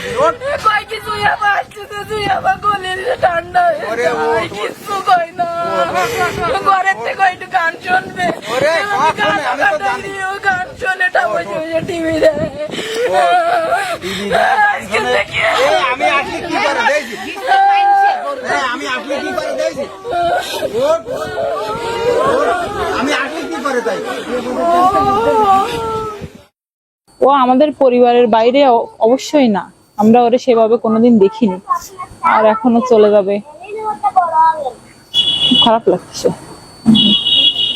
আসিস ওঠ কই কিছু তুই ঠান্ডা ওরে কই না ঘরের থেকে একটু গান শুনবে। ওরে, আমি গান আমি তো কাটা জানি। গান শোনে টা বসে বসে টিভি দেখে টিভি দেখ, গান আজকে শোনে। দেখি। এ, আমি আসলে কি করে দেখছি আমি আসলে কি করে দেখছি ওঠ, ওঠ, আমি আসলে কি করে তাই ও আমাদের পরিবারের বাইরে অবশ্যই না। আমরা ওরে সেভাবে কোনোদিন দেখিনি। আর এখনও চলে যাবে। খারাপ লাগছে।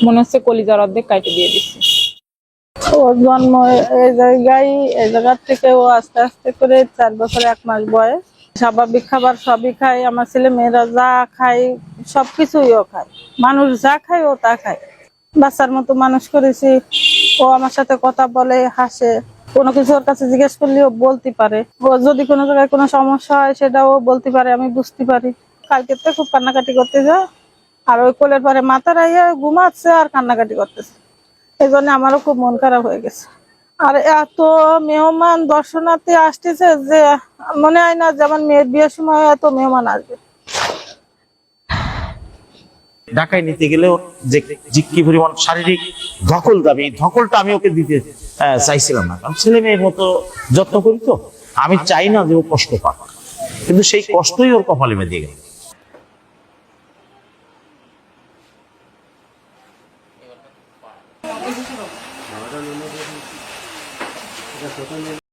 মনে হচ্ছে কলিজার অর্ধেক কাটে দিয়ে দিচ্ছে। ওর জন্ম এই জায়গায়, এই জায়গার থেকে ও আস্তে আস্তে করে চার বছর এক মাস বয়স। স্বাভাবিক খাবার সবই খায়, আমার ছেলে মেয়েরা যা খায়, সবকিছুই ও খায়। মানুষ যা খায়, ও তা খায়। বাচ্চার মতো মানুষ করেছি। ও আমার সাথে কথা বলে, হাসে। কোনো কিছু ওর কাছে জিজ্ঞেস করলে ও বলতে পারে। যদি কোনো জায়গায় কোনো সমস্যা হয় সেটাও বলতে পারে, আমি বুঝতে পারি। কালকে তো খুব কান্নাকাটি করতে যায় আর ওই কোলের পরে মাথা রাইয়া ঘুমাচ্ছে আর কান্নাকাটি করতেছে। এই জন্য আমারও খুব মন খারাপ হয়ে গেছে। আর এত মেহমান দর্শনার্থী আসতেছে যে মনে হয় না যেমন মেয়ের বিয়ের সময় এত মেহমান আসবে। ঢাকায় নিতে গেলেও যে কি পরিমাণ শারীরিক ধকল দাবি, এই ধকলটা আমি ওকে দিতে চাইছিলাম না। কারণ ছেলে মেয়ের মতো যত্ন করি তো, আমি চাই না যে ও কষ্ট পাক। কিন্তু সেই কষ্টই ওর কপালে বেঁধে গেল।